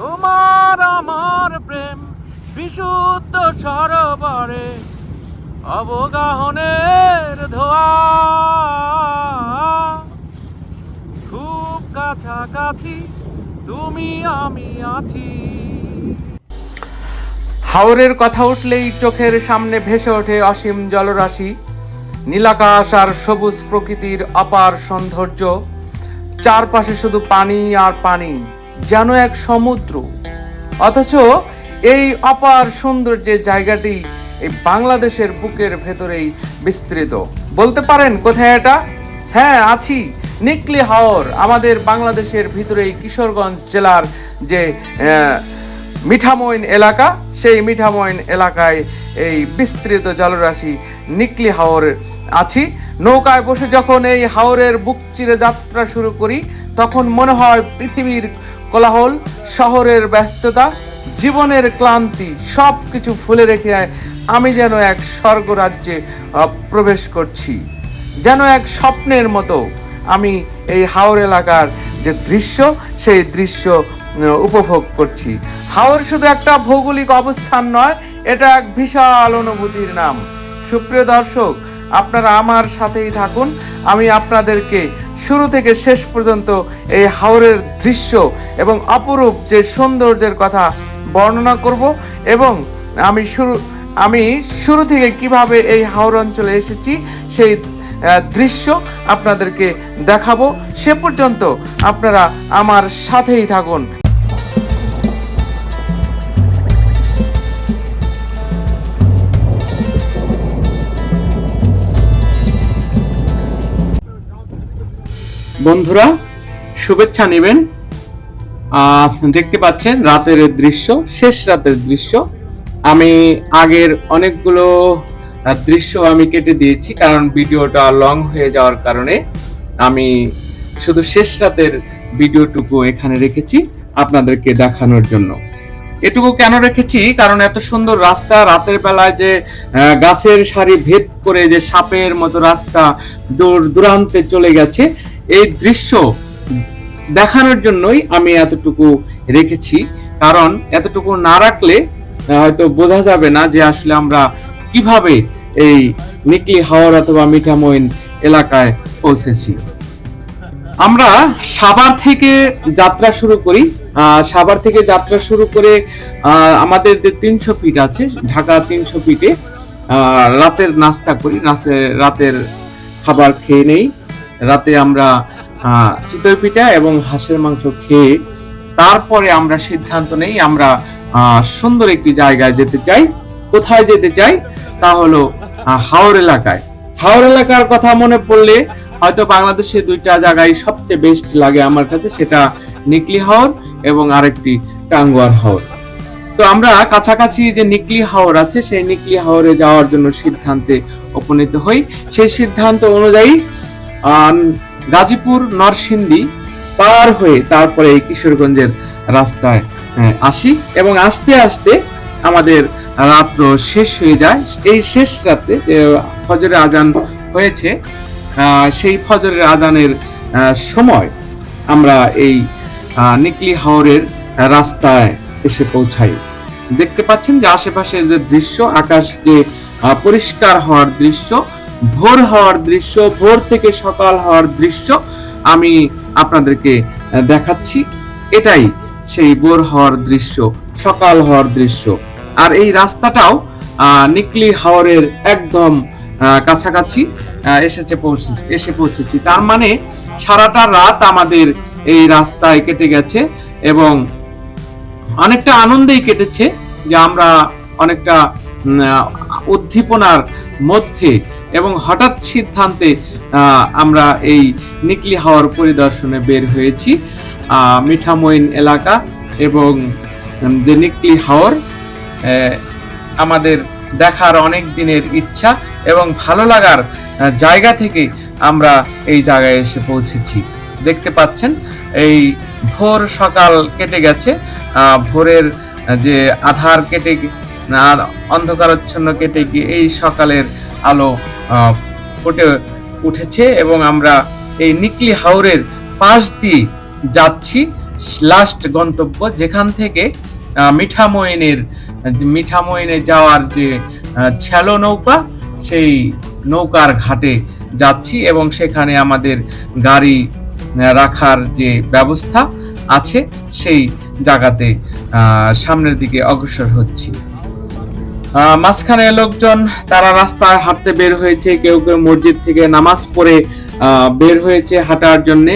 তোমার আমার প্রেম বিশুদ্ধ সরোবরে অবগাহনের ধোয়া। খুব কাছাকাছি তুমি, আমি আছি। হাওরের কথা উঠলেই চোখের সামনে ভেসে ওঠে অসীম জলরাশি। নীলাকাশ আর সবুজ প্রকৃতির অপার সৌন্দর্য। চারপাশে শুধু পানি আর পানি। যেন এক সমুদ্র। অথচ এই অপার সুন্দর যে জায়গাটি এই বাংলাদেশের বুকের ভেতরেই বিস্তৃত। বলতে পারেন কোথায় এটা? হ্যাঁ আছি। নিকলি হাওর, আমাদের বাংলাদেশের ভিতরেই কিশোরগঞ্জ জেলার যে মিঠামইন এলাকা। সেই মিঠামইন এলাকায় এই বিস্তৃত জলরাশি নিকলি হাওরে আছি। নৌকায় বসে যখন এই হাওরের বুক চিরে যাত্রা শুরু করি, তখন মনে হয় পৃথিবীর কোলাহল, শহরের ব্যস্ততা, জীবনের ক্লান্তি সব কিছু ফুলে রেখে আমি যেন এক স্বর্গরাজ্যে প্রবেশ করছি। যেন এক স্বপ্নের মতো আমি এই হাওর এলাকার যে দৃশ্য, সেই দৃশ্য উপভোগ করছি। হাওর শুধু একটা ভৌগোলিক অবস্থান নয়, এটা এক বিশাল অনুভূতির নাম। সুপ্রিয় দর্শক, আপনারা আমার সাথেই থাকুন। আমি আপনাদেরকে শুরু থেকে শেষ পর্যন্ত এই হাওরের দৃশ্য এবং অপরূপ যে সৌন্দর্যের কথা বর্ণনা করব এবং আমি শুরু আমি শুরু থেকে কীভাবে এই হাওর অঞ্চলে এসেছি, সেই দৃশ্য আপনাদেরকে দেখাবো। সে পর্যন্ত আপনারা আমার সাথেই থাকুন। বন্ধুরা, শুভেচ্ছা নেবেন। দেখতে পাচ্ছেন রাতের দৃশ্য, শেষ রাতের দৃশ্য। আমি আগের অনেকগুলো দৃশ্য আমি কেটে দিয়েছি কারণ ভিডিওটা লং হয়ে যাওয়ার কারণে আমি শুধু শেষ রাতের ভিডিওটুকু এখানে রেখেছি আপনাদেরকে দেখানোর জন্য। এটুকু কেন রেখেছি? কারণ এত সুন্দর রাস্তা, রাতের বেলায় যে গাছের সারি ভেদ করে যে সাপের মতো রাস্তা দূর দূরান্তে চলে গেছে, এই দৃশ্য দেখানোর জন্যই আমি এতটুকু রেখেছি। কারণ এতটুকু না রাখলে হয়তো বোঝা যাবে না যে আসলে আমরা কীভাবে এই নিকলি হাওর অথবা মিঠামইন এলাকায় পৌঁছেছি? আমরা সাভার থেকে যাত্রা শুরু করি। সাভার থেকে যাত্রা শুরু করে আমাদের যে তিনশো ফিট আছে, ঢাকা তিনশো ফিটে রাতের নাস্তা করি। রাতের খাবার খেয়ে নেই। রাতে আমরা চিতই পিঠা এবং হাঁসের মাংস খেয়ে তারপরে আমরা সিদ্ধান্ত নেই। আমরা সুন্দর একটি জায়গায় যেতে চাই। কোথায় যেতে চাই তা হলো হাওর এলাকায়। হাওর এলাকার কথা মনে পড়লে হয়তো বাংলাদেশে দুইটা জায়গায় সবচেয়ে বেস্ট লাগে আমার কাছে, সেটা নিকলি হাওর এবং আরেকটি টাঙ্গুয়ার হাওর। তো আমরা কাছাকাছি যে নিকলি হাওর আছে, সেই নিকলি হাওরে যাওয়ার জন্য সিদ্ধান্তে উপনীত হই। সেই সিদ্ধান্ত অনুযায়ী গাজীপুর নরসিংদী পার হয়ে তারপরে কিশোরগঞ্জের রাস্তায় আসি এবং আস্তে আস্তে আমাদের রাত্র শেষ হয়ে যায়। এই শেষ রাতে যে ফজরে আজান হয়েছে। সেই ফজরের আজানের সময় আমরা এই নিকলি হাওরের রাস্তায় এসে পৌঁছাই। দেখতে পাচ্ছেন যে আশেপাশের যে দৃশ্য, আকাশ যে পরিষ্কার হওয়ার দৃশ্য, ভোর হওয়ার দৃশ্য, ভোর থেকে সকাল হওয়ার দৃশ্য আমি আপনাদেরকে দেখাচ্ছি। এটাই সেই ভোর হওয়ার দৃশ্য, সকাল হওয়ার দৃশ্য। আর এই রাস্তাটাও নিকলি হাওরের একদম কাছাকাছি এসেছে পৌঁছে এসে পৌঁছেছি। তার মানে সারাটা রাত আমাদের এই রাস্তায় কেটে গেছে এবং অনেকটা আনন্দেই কেটেছে যে আমরা অনেকটা উদ্দীপনার মধ্যে এবং হঠাৎ সিদ্ধান্তে আমরা এই নিকলি হাওয়ার পরিদর্শনে বের হয়েছি। মিঠামইন এলাকা এবং যে নিকলি আহ, আমাদের দেখার অনেক দিনের ইচ্ছা এবং ভালো লাগার জায়গা থেকে আমরা এই জায়গায় এসে পৌঁছেছি। দেখতে পাচ্ছেন, এই ভোর সকাল কেটে গেছে। ভোরের যে আধার কেটে অন্ধকারচ্ছন্ন কেটে গিয়ে এই সকালের আলো ফুটে উঠেছে এবং আমরা এই নিকলি হাওরের পাশ দিয়ে যাচ্ছি। লাস্ট গন্তব্য যেখান থেকে মিঠামইনের মিঠামইনে যাওয়ার যে ছ্যালো নৌকা, সেই নৌকার ঘাটে যাচ্ছি এবং সেখানে আমাদের গাড়ি রাখার যে ব্যবস্থা আছে, সেই জায়গাতে সামনের দিকে অগ্রসর হচ্ছি। মাঝখানে লোকজন, তারা রাস্তায় হাঁটতে বের হয়েছে, কেউ কেউ মসজিদ থেকে নামাজ পড়ে বের হয়েছে হাঁটার জন্য।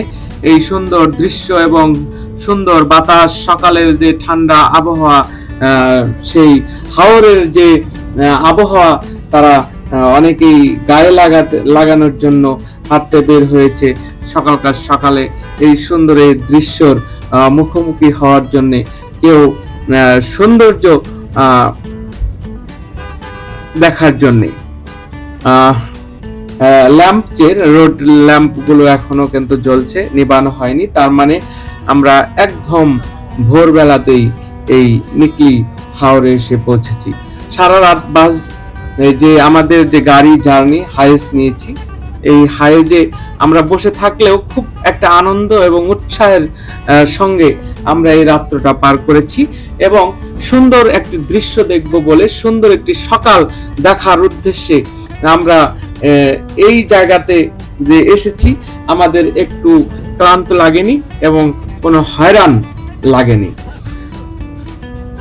এই সুন্দর দৃশ্য এবং সুন্দর বাতাস, সকালের যে ঠান্ডা আবহাওয়া সেই হাওরের যে আবহাওয়া, তারা অনেকেই গায়ে লাগাতে, লাগানোর জন্য হাঁটতে বের হয়েছে সকালকার সকালে। এই সুন্দর এই দৃশ্যর মুখোমুখি হওয়ার জন্যে কেউ সৌন্দর্য দেখার জন্যে। ল্যাম্প যে রোড ল্যাম্পগুলো এখনও কিন্তু জ্বলছে, নিবানো হয়নি। তার মানে আমরা একদম ভোরবেলাতেই এই নিকলি হাওড়ে এসে পৌঁছেছি। সারা রাত বাস যে আমাদের যে গাড়ি জার্নি হাইস নিয়েছি। এই হায়েজে আমরা বসে থাকলেও খুব একটা আনন্দ এবং উৎসাহের সঙ্গে আমরা এই রাত্রটা পার করেছি এবং সুন্দর একটি দৃশ্য দেখব বলে, সুন্দর একটি সকাল দেখার উদ্দেশ্যে আমরা এই জায়গাতে যে এসেছি, আমাদের একটু ক্লান্ত লাগেনি এবং কোনো হয়রান লাগেনি।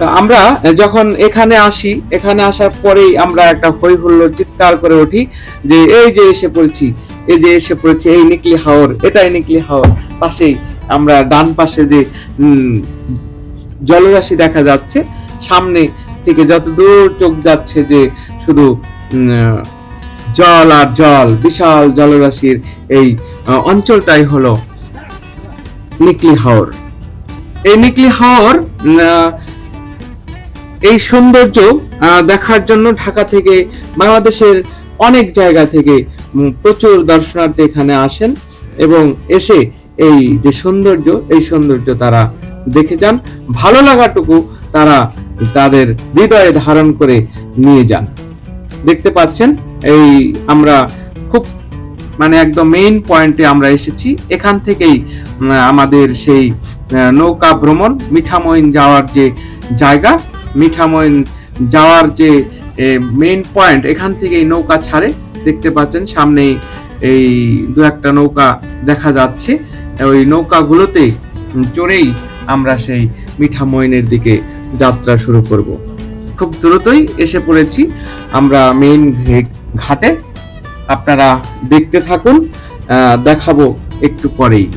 আমরা যখন এখানে আসি এখানে আসার পরেই আমরা একটা হই হুল্লোড় চিৎকার করে উঠি যে এই যে এসে পড়েছি এই যে এসে পড়েছি এই নিকলি হাওর এটাই নিকলি হাওর। পাশেই আমরা ডান পাশে যে জলরাশি দেখা যাচ্ছে সামনে থেকে যত দূর চোখ যাচ্ছে যে শুধু জল আর জল বিশাল জলরাশির এই অঞ্চলটাই হলো নিকলি হাওর। এই নিকলি হাওর আহ, এই সৌন্দর্য দেখার জন্য ঢাকা থেকে বাংলাদেশের অনেক জায়গা থেকে প্রচুর দর্শনার্থী এখানে আসেন এবং এসে এই যে সৌন্দর্য, এই সৌন্দর্য তারা দেখে যান। ভালো লাগাটুকু তারা তাদের হৃদয়ে ধারণ করে নিয়ে যান। দেখতে পাচ্ছেন, এই আমরা খুব মানে একদম মেইন পয়েন্টে আমরা এসেছি। এখান থেকেই আমাদের সেই নৌকা ভ্রমণ, মিঠামইন যাওয়ার যে জায়গা মিঠামইন যাওয়ার যে মেইন পয়েন্ট এখান থেকেই নৌকা ছাড়ে। দেখতে পাচ্ছেন সামনে এই দু একটা নৌকা দেখা যাচ্ছে। ওই নৌকাগুলোতে চড়েই আমরা সেই মিঠামইনের দিকে যাত্রা শুরু করব। খুব দ্রুতই এসে পড়েছি আমরা মেইন ঘাটে। আপনারা দেখতে থাকুন দেখাবো একটু পরেই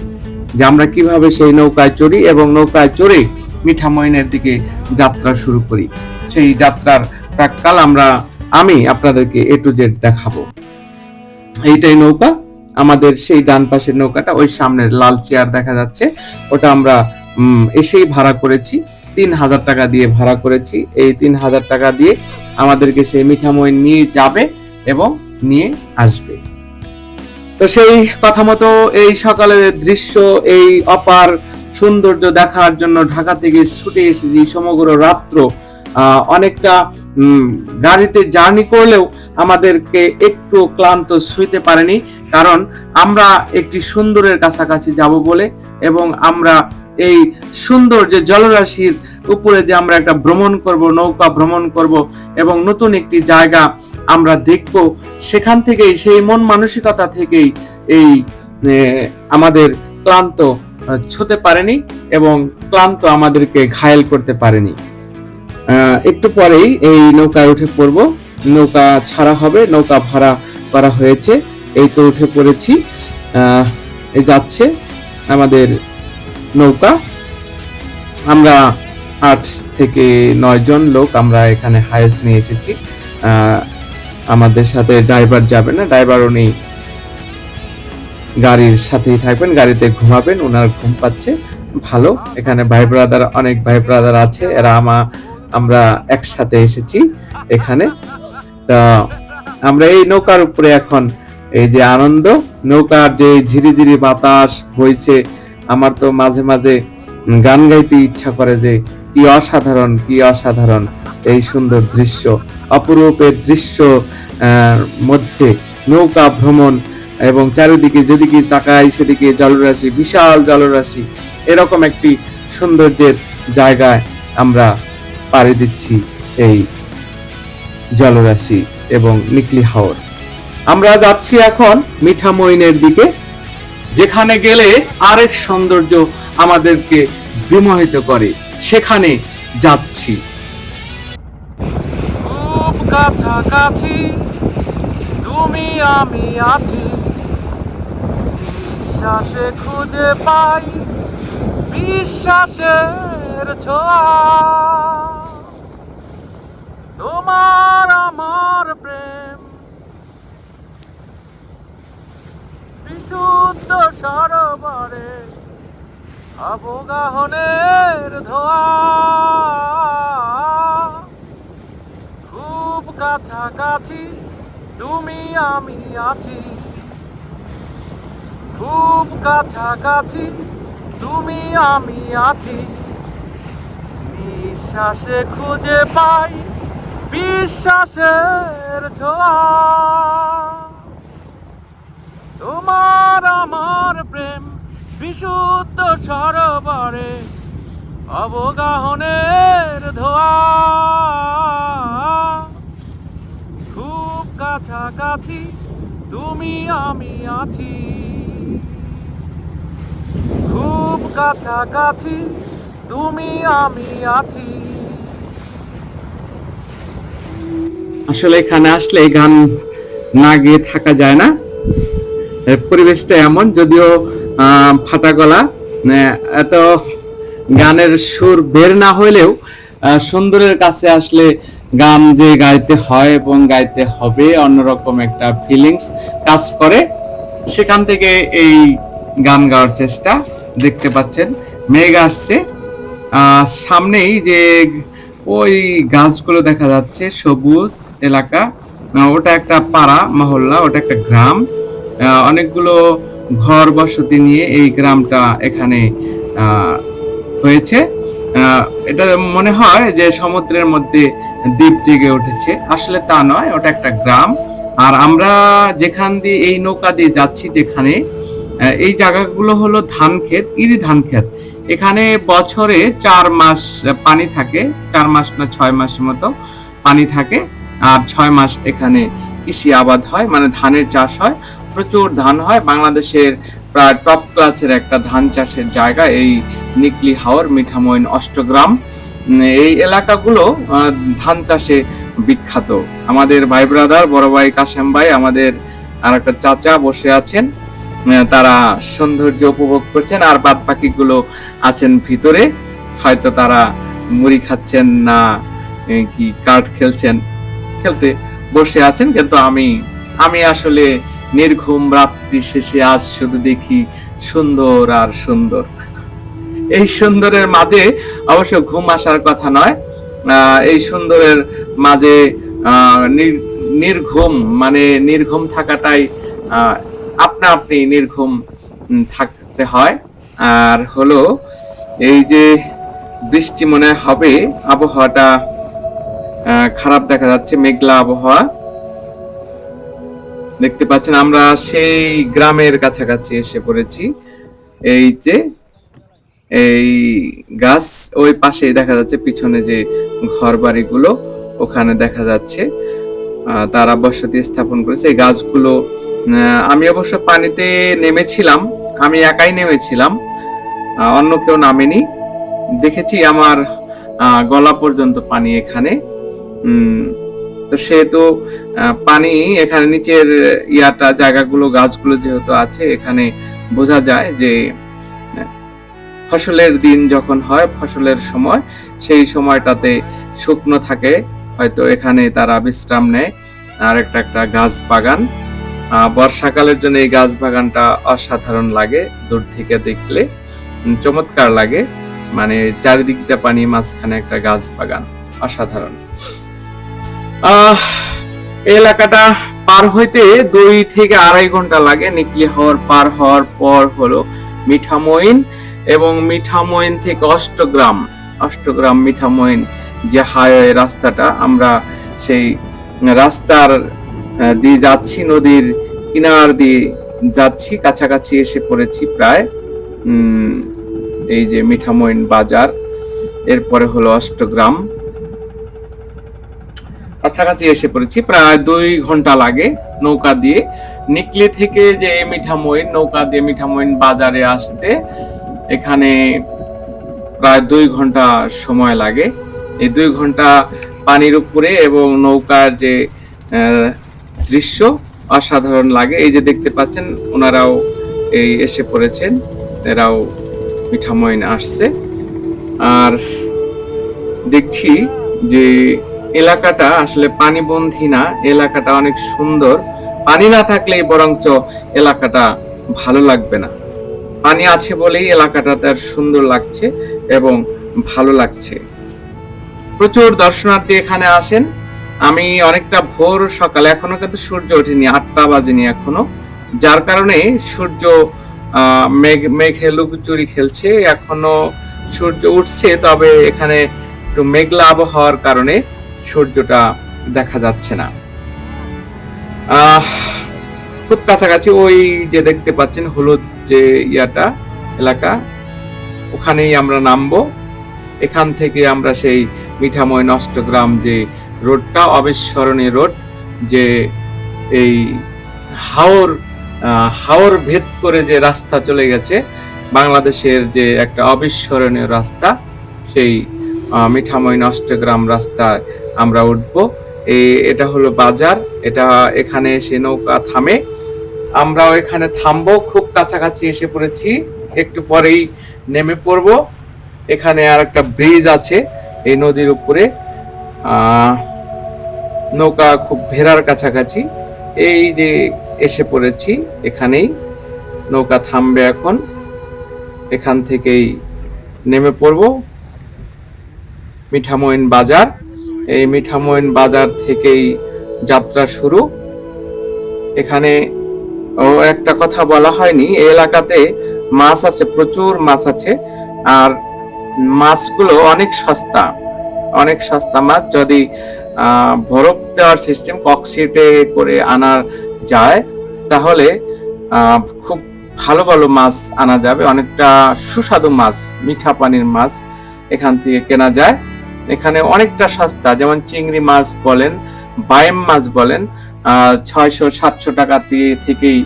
যে আমরা কীভাবে সেই নৌকায় চড়ি এবং নৌকায় চড়ে মিঠামইনের দিকে যাত্রা শুরু করি। সেই যাত্রার প্রাককাল আমরা, আমি আপনাদেরকে এ টু জেড দেখাবো। এইটাই নৌকা, আমাদের সেই ডান পাশের নৌকাটা, ওই সামনের লাল চেয়ার দেখা যাচ্ছে। ওটা আমরা এসেই ভাড়া করেছি। তিন হাজার টাকা দিয়ে ভাড়া করেছি। এই তিন হাজার টাকা দিয়ে আমাদেরকে সেই মিঠামই নিয়ে যাবে এবং নিয়ে আসবে। তো সেই কথা মতো এই সকালের দৃশ্য, এই অপার সৌন্দর্য দেখার জন্য ঢাকা থেকে ছুটে এসেছি সমগ্র রাত্র। অনেকটা গাড়িতে জার্নি করলেও আমাদেরকে একটু ক্লান্ত শুইতে পারেনি, কারণ আমরা একটি সুন্দরের কাছাকাছি যাব বলে এবং আমরা এই সুন্দর যে জলরাশির উপরে যে আমরা একটা ভ্রমণ করব, নৌকা ভ্রমণ করব এবং নতুন একটি জায়গা আমরা দেখব, সেখান থেকেই সেই মন মানসিকতা থেকেই এই আমাদের ক্লান্ত ছুতে পারেনি এবং ক্লান্ত আমাদেরকে ঘায়েল করতে পারেনি। একটু পরেই এই নৌকায় উঠে পড়ব। নৌকা ছাড়া হবে, নৌকা ভাড়া করা হয়েছে। এই তো উঠে পড়েছি। যাচ্ছে আমাদের নৌকা। আমরা আট থেকে নয় জন লোক আমরা এখানে হায়েস্ট নিয়ে এসেছি। আমাদের সাথে ড্রাইভার যাবে না। ড্রাইভার উনি গাড়ির সাথেই থাকবেন, গাড়িতে ঘুমাবেন ওনার ঘুম পাচ্ছে। ভালো, এখানে ভাই ব্রাদার অনেক ভাই ব্রাদার আছে, এরা আমা, আমরা একসাথে এসেছি এখানে। তা আমরা এই নৌকার উপরে এখন, এই যে আনন্দ, নৌকার যে ঝিরিঝিরি বাতাস বইছে, আমার তো মাঝে মাঝে গান গাইতে ইচ্ছা করে যে কি অসাধারণ কি অসাধারণ এই সুন্দর দৃশ্য, অপরূপের দৃশ্য মধ্যে নৌকা ভ্রমণ এবং চারিদিকে যেদিকে তাকাই সেদিকে জলরাশি, বিশাল জলরাশি। এরকম একটি সৌন্দর্যের জায়গায় আমরা পাড়ি দিচ্ছি এই জলরাশি এবং নিকলি হাওর। আমরা যাচ্ছি এখন মিঠামইনের দিকে, যেখানে গেলে আরেক সৌন্দর্য আমাদেরকে বিমোহিত করে। সেখানে যাচ্ছি। খুব কাছাকাছি, তুমি, আমি আছি। বিশ্বাসে খুঁজে পাই বিশ্বাসের ছোঁয়া। তোমার আমার প্রেম। বিশুদ্ধ সরোবরে অবগাহনের ধোয়া। খুব কাছাকাছি তুমি আমি আছি। খুব কাছাকাছি তুমি, আমি আছি। নিঃশ্বাসে খুঁজে পাই বিশ্বাসের ছোঁয়া। তোমার আমার প্রেম বিশুদ্ধ সরোবরে অবগাহনের ধোয়া। খুব কাছাকাছি তুমি, আমি আছি। খুব কাছাকাছি তুমি, আমি আছি। আসলে এখানে আসলে এই গান না গিয়ে থাকা যায় না। পরিবেশটা এমন, যদিও ফাটা গলা এত গানের সুর বের না হইলেও সুন্দরের কাছে আসলে গান যে গাইতে হয় এবং গাইতে হবে, অন্যরকম একটা ফিলিংস কাজ করে। সেখান থেকে এই গান গাওয়ার চেষ্টা। দেখতে পাচ্ছেন। মেঘ আসছে। সামনেই যে ওই গাছগুলো দেখা যাচ্ছে, সবুজ এলাকা। ওটা একটা পাড়া, মহল্লা, ওটা একটা গ্রাম। অনেকগুলো ঘর বসতি নিয়ে এই গ্রামটা এখানে হয়েছে। এটা মনে হয় যে সমুদ্রের মধ্যে দ্বীপ জেগে উঠেছে। আসলে তা নয়, ওটা একটা গ্রাম। আর আমরা যেখান দিয়ে এই নৌকা দিয়ে যাচ্ছি যেখানে এই জায়গাগুলো হলো ধান ক্ষেত, ইরি ধান ক্ষেত। এখানে বছরে চার মাস পানি থাকে, চার মাস না ছয় মাসের মতো পানি থাকে, আর ছয় মাস এখানে কৃষি আবাদ হয় মানে ধানের চাষ হয়। প্রচুর ধান হয়, বাংলাদেশের প্রায় টপ ক্লাসের একটা ধান চাষের জায়গা এই নিকলি হাওর মিঠামইন অষ্টগ্রাম। এই এলাকাগুলো ধান চাষে বিখ্যাত। আমাদের ভাই ব্রাদার বড় ভাই কাশেম ভাই, আমাদের আর একটা চাচা বসে আছেন। তারা সৌন্দর্য উপভোগ করছেন আর বাদ পাখিগুলো আছেন ভিতরে। হয়তো তারা মুড়ি খাচ্ছেন না কি কার্ড খেলছেন, খেলতে বসে আছেন। কিন্তু আমি আমি আসলে নির্ঘুম রাত্রি শেষে আজ শুধু দেখি সুন্দর আর সুন্দর। এই সুন্দরের মাঝে অবশ্য ঘুম আসার কথা নয় এই সুন্দরের মাঝে নির্ঘুম মানে নির্ঘুম থাকাটাই আপনা আপনি নির্ঘুম থাকতে হয়। আর হলো, এই যে বৃষ্টি মনে হবে, আবহাওয়াটা খারাপ দেখা যাচ্ছে, মেঘলা আবহাওয়া। দেখতে পাচ্ছেন, আমরা সেই গ্রামের কাছাকাছি এসে পড়েছি। এই যে, এই গাছ ওই পাশেই দেখা যাচ্ছে, পিছনে যে ঘর বাড়িগুলো ওখানে দেখা যাচ্ছে। তারা বসতি স্থাপন করেছে। এই গাছগুলো আমি অবশ্য পানিতে নেমেছিলাম, আমি একাই নেমেছিলাম অন্য কেউ নামেনি। দেখেছি আমার গলা পর্যন্ত পানি এখানে। তো সেহেতু পানি এখানে নিচের ইয়াটা, জায়গাগুলো, গাছগুলো যেহেতু আছে, এখানে বোঝা যায় যে, ফসলের দিন যখন হয়, ফসলের সময়, সেই সময়টাতে শুকনো থাকে, হয়তো এখানে তারা বিশ্রাম নেয়। আর একটা একটা গাছ বাগান। বর্ষাকালের জন্য এই গাছ বাগানটা অসাধারণ লাগে, দূর থেকে দেখলে চমৎকার লাগে। মানে চারিদিক দিয়ে পানি, মাঝখানে একটা গাছ বাগান অসাধারণ এলাকাটা পার হইতে দুই থেকে আড়াই ঘণ্টা লাগে। নিকলি হওয়ার, পার হওয়ার পর হলো মিঠামইন এবং মিঠামইন থেকে অষ্টগ্রাম। অষ্টগ্রাম মিঠামইন যে হাইওয়ে রাস্তাটা, আমরা সেই রাস্তার দিয়ে যাচ্ছি নদীর কিনার দিয়ে। যাচ্ছি, কাছাকাছি এসে পড়েছি প্রায় এই যে মিঠামইন বাজার। এরপরে হলো অষ্টগ্রাম। কাছাকাছি এসে পড়েছি, প্রায় দুই ঘণ্টা লাগে নৌকা দিয়ে। নিকলি থেকে যে মিঠামইন, নৌকা দিয়ে মিঠামইন বাজারে আসতে এখানে প্রায় দুই ঘণ্টা সময় লাগে। এই দুই ঘণ্টা পানির উপরে এবং নৌকার যে দৃশ্য অসাধারণ লাগে। এই যে দেখতে পাচ্ছেন, ওনারাও এই এসে পড়েছেন, এরাও মিঠামইন আসছে। আর দেখছি যে এলাকাটা আসলে পানিবন্ধী না, এলাকাটা অনেক সুন্দর। পানি না থাকলেই বরঞ্চ এলাকাটা ভালো লাগবে না। পানি আছে বলেই এলাকাটা তার সুন্দর লাগছে এবং ভালো লাগছে। প্রচুর দর্শনার্থী এখানে আসেন। আমি অনেকটা ভোর সকালে, এখনও কিন্তু সূর্য ওঠেনি, আটটা বাজেনি এখনও। যার কারণে সূর্য মেঘ, মেঘে লুকোচুরি খেলছে, এখনও সূর্য উঠছে, তবে এখানে একটু মেঘলা আবহাওয়ার কারণে সূর্যটা দেখা যাচ্ছে না। খুব কাছাকাছি ওই যে দেখতে পাচ্ছেন, হলুদ যে ইয়াটা, এলাকা, ওখানেই আমরা নামবো। এখান থেকে আমরা সেই মিঠাময় নষ্টগ্রাম যে রোডটা অবিস্মরণীয় রোড, যে এই হাওর হাওর ভেদ করে যে রাস্তা চলে গেছে, বাংলাদেশের যে একটা অবিস্মরণীয় রাস্তা, সেই মিঠাময় নষ্টগ্রাম রাস্তায় আমরা উঠবো। এটা হলো বাজার, এটা এখানে এসে নৌকা থামে। আমরাও এখানে থামবো, খুব কাছাকাছি এসে পড়েছি, একটু পরেই নেমে পড়ব। এখানে আর একটা ব্রিজ আছে, এই নদীর উপরে। নৌকা খুব ভেরার কাছাকাছি। এই যে এসে পড়েছি, এখানেই নৌকা থামবে এখন। এখান থেকেই নেমে পড়ব। মিঠামইন বাজার। এই মিঠামইন বাজার থেকেই যাত্রা শুরু। এখানে ও, একটা কথা বলা হয়নি এই এলাকাতে মাছ আছে, প্রচুর মাছ আছে। আর মাছগুলো অনেক সস্তা। অনেক সস্তা মাছ যদি বরফ দেওয়ার সিস্টেম কক্সিটে করে আনা যায়, তাহলে খুব ভালো ভালো মাছ আনা যাবে। অনেকটা সুস্বাদু মাছ, মিঠা পানির মাছ এখান থেকে কেনা যায়। এখানে অনেকটা সস্তা, যেমন চিংড়ি মাছ বলেন বায়েম মাছ বলেন ছয়শো, সাতশো টাকা দিয়ে থেকেই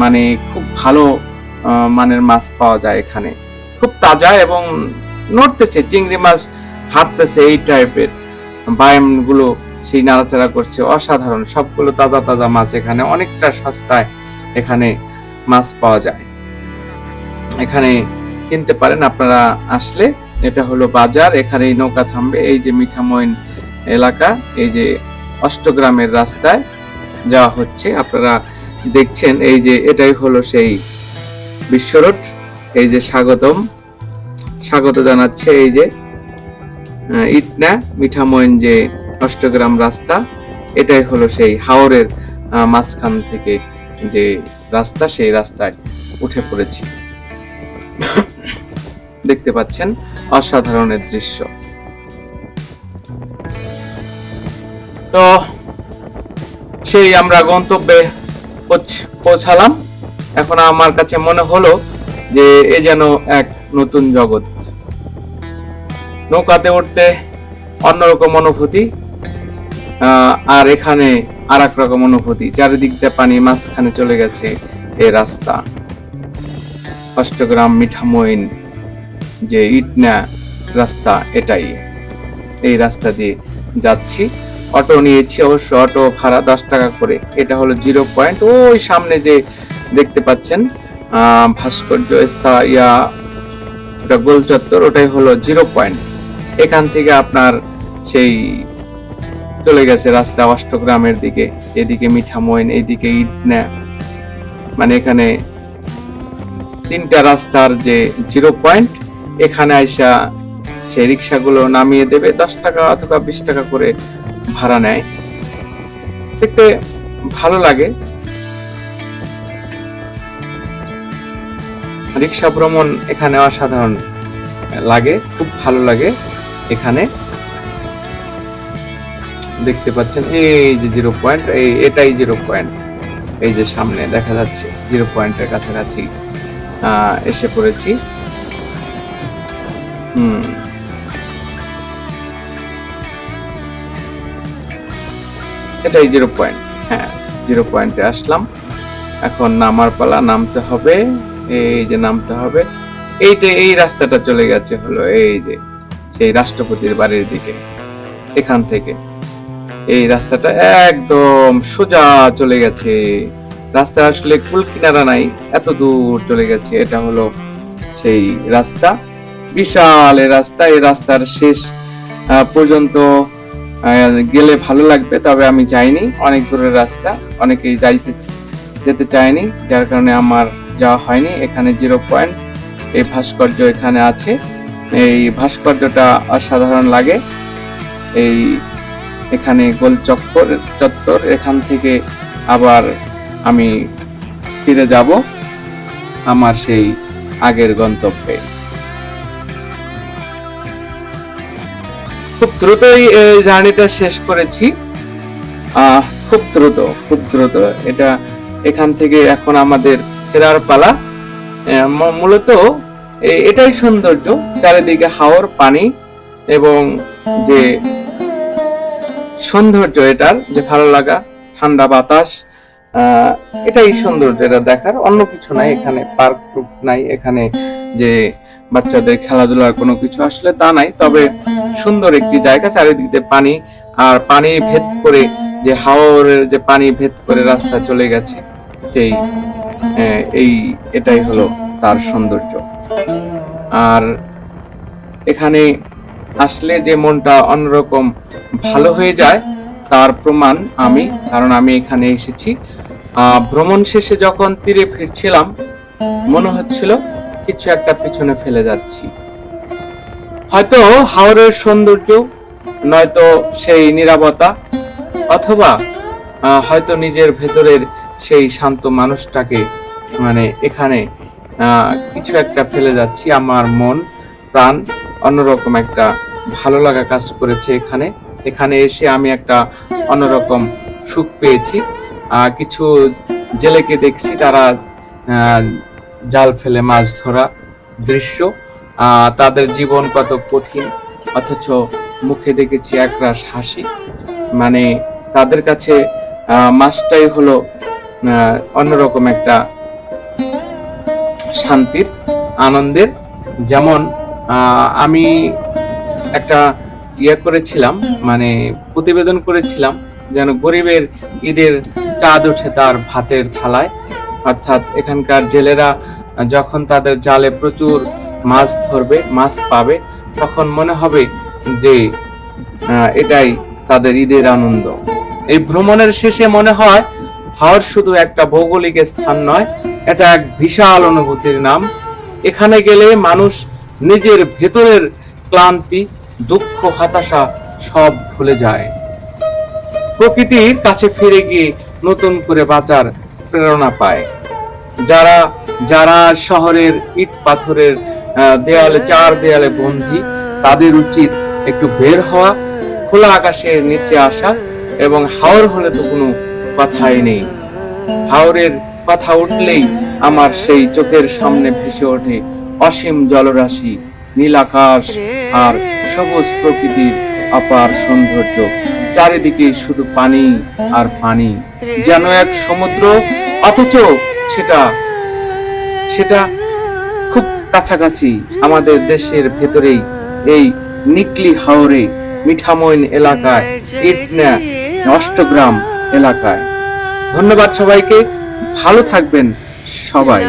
মানে খুব ভালো মানের মাছ পাওয়া যায় এখানে। খুব তাজা এবং নড়তেছে, চিংড়ি মাছ হাঁটতেছে এই টাইপের বায়ামগুলো সেই নাড়াচাড়া করছে, অসাধারণ। সবগুলো তাজা তাজা মাছ এখানে, অনেকটা সস্তায় এখানে মাছ পাওয়া যায়। এখানে কিনতে পারেন, আপনারা আসলে এটা হলো বাজার এখানে এই নৌকা থামবে। এই যে মিঠামইন এলাকা, এই যে অষ্টগ্রামের রাস্তায় যাওয়া হচ্ছে, আপনারা দেখছেন, এই যে এটাই হলো সেই বিশ্ব রোড, এই যে স্বাগতম। স্বাগত জানাচ্ছে এই যে ইটনা মিঠামইন যে অষ্টগ্রাম রাস্তা, এটাই হলো সেই হাওরের মাঝখান থেকে যে রাস্তা, সেই রাস্তায় উঠে পড়েছি। দেখতে পাচ্ছেন অসাধারণের দৃশ্য। তো সেই আমরা গন্তব্যে পৌঁছালাম। এখন আমার কাছে মনে হলো যে এ যেন এক নতুন জগৎ। নৌকাতে উঠতে অন্যরকম অনুভূতি আর এখানে আর এক রকম অনুভূতি। চারিদিক দিয়ে পানি মাঝখানে চলে গেছে এই রাস্তা। অষ্টগ্রাম মিঠামইন যে ইটনা রাস্তা, এটাই। এই রাস্তা দিয়ে যাচ্ছি। অটো নিয়েছি অবশ্য, অটো ভাড়া দশ টাকা করে। এটা হলো জিরো পয়েন্ট। ওই সামনে যে দেখতে পাচ্ছেন ভাস্কর্য ইয়া, ওটা গোল চত্বর ওটাই হলো জিরো পয়েন্ট। এখান থেকে আপনার সেই চলে গেছে রাস্তা অষ্টগ্রামের দিকে, এদিকে মিঠামইন এইদিকে ইটনা মানে এখানে তিনটা রাস্তার যে জিরো পয়েন্ট, এখানে আইসা সেই রিক্সাগুলো নামিয়ে দেবে, দশ টাকা অথবা বিশ টাকা করে ভাড়া নেয়। দেখতে ভালো লাগে। রিক্সা ভ্রমণ এখানে অসাধারণ লাগে, খুব ভালো লাগে। এখানে দেখতে পাচ্ছেন, এই যে জিরো পয়েন্ট এই এটাই জিরো পয়েন্ট এই যে সামনে দেখা যাচ্ছে জিরো পয়েন্টের কাছাকাছি এসে পড়েছি। হুম। এটাই জিরো পয়েন্ট হ্যাঁ জিরো পয়েন্টে আসলাম। এখন নামার পালা নামতে হবে, এই যে নামতে হবে, এইটা, এই রাস্তাটা চলে গেছে হলো, এই যে সেই রাষ্ট্রপতির বাড়ির দিকে। এখান থেকে। এই রাস্তাটা একদম সোজা চলে গেছে। রাস্তা আসলে কুল কিনারা নাই, এত দূর চলে গেছে। এটা হলো সেই রাস্তা। বিশাল এই রাস্তা। এই রাস্তার শেষ পর্যন্ত গেলে ভালো লাগবে, তবে আমি যাইনি। অনেক দূরের রাস্তা। অনেকেই যাইতে যেতে চায়নি। যার কারণে আমার যাওয়া হয়নি। এখানে জিরো পয়েন্ট এই ভাস্কর্য এখানে আছে। এই ভাস্কর্যটা অসাধারণ লাগে। এই এখানে গোল চক্কর, চত্বর, এখান থেকে আবার আমি ফিরে যাব আমার সেই আগের গন্তব্যে। খুব দ্রুতই এই জার্নিটা শেষ করেছি। খুব দ্রুত খুব দ্রুত। এটা এখান থেকে এখন আমাদের ফেরার পালা। মূলত এটাই সৌন্দর্য, চারিদিকে হাওর, পানি এবং যে সৌন্দর্য এটার, যে ভালো লাগা, ঠান্ডা বাতাস এটাই সৌন্দর্য এটা দেখার। অন্য কিছু নাই, এখানে পার্ক নাই, এখানে যে বাচ্চাদের খেলাধুলার কোনো কিছু আসলে তা নাই। তবে সুন্দর একটি জায়গা, চারিদিকে পানি, আর পানি ভেদ করে যে হাওরের যে পানি ভেদ করে রাস্তা চলে গেছে, সেই এই, এটাই হলো তার সৌন্দর্য। আর এখানে আসলে যে মনটা অন্যরকম ভালো হয়ে যায়, তার প্রমাণ আমি, কারণ আমি এখানে এসেছি। ভ্রমণ শেষে যখন তীরে ফিরছিলাম, মনে হচ্ছিল কিছু একটা পিছনে ফেলে যাচ্ছি। হয়তো হাওরের সৌন্দর্য, নয়তো সেই নিরাপত্তা, অথবা হয়তো নিজের ভেতরের সেই শান্ত মানুষটাকে মানে এখানে কিছু একটা ফেলে যাচ্ছি, আমার মন, প্রাণ, অন্যরকম একটা ভালো লাগা কাজ করেছে এখানে। এখানে এসে আমি একটা অন্যরকম সুখ পেয়েছি। কিছু জেলেকে দেখছি, তারা জাল ফেলে মাছ ধরা দৃশ্য। তাদের জীবন কত কঠিন, অথচ মুখে দেখেছি একরাশ হাসি। মানে তাদের কাছে মাছটাই হলো অন্যরকম একটা শান্তির, আনন্দের। যেমন আমি একটা ইয়ে করেছিলাম মানে প্রতিবেদন করেছিলাম, যেন গরিবের ঈদের চাঁদ ওঠে তার ভাতের থালায়। অর্থাৎ এখানকার জেলেরা যখন তাদের জালে প্রচুর মাছ ধরবে, মাছ পাবে, তখন মনে হবে যে এটাই তাদের ঈদের আনন্দ। এই ভ্রমণের শেষে মনে হয়, হাওর শুধু একটা ভৌগোলিক স্থান নয় এটা এক বিশাল অনুভূতির নাম। এখানে গেলে মানুষ নিজের ভেতরের ক্লান্তি, দুঃখ, হতাশা সব ভুলে যায়। প্রকৃতির কাছে ফিরে গিয়ে নতুন করে বাঁচার প্রেরণা পায়। যারা যারা শহরের ইট পাথরের দেয়ালে, চার দেয়ালে বন্দী, তাদের উচিত একটু বের হওয়া, খোলা আকাশের নিচে আসা এবং হাওর হলে তো কোনো কথাই নেই। হাওরের কথা উঠলেই আমার সেই চোখের সামনে ভেসে ওঠে অসীম জলরাশি নীল আকাশ আর সবুজ প্রকৃতির অপার সৌন্দর্য। চারিদিকে শুধু পানি আর পানি। যেন এক সমুদ্র, অথচ সেটা সেটা খুব কাছাকাছি আমাদের দেশের ভেতরেই এই নিকলি হাওরে মিঠামইন এলাকায়, ইটনা, অষ্টগ্রাম এলাকায়। ধন্যবাদ সবাইকে। ভালো থাকবেন সবাই।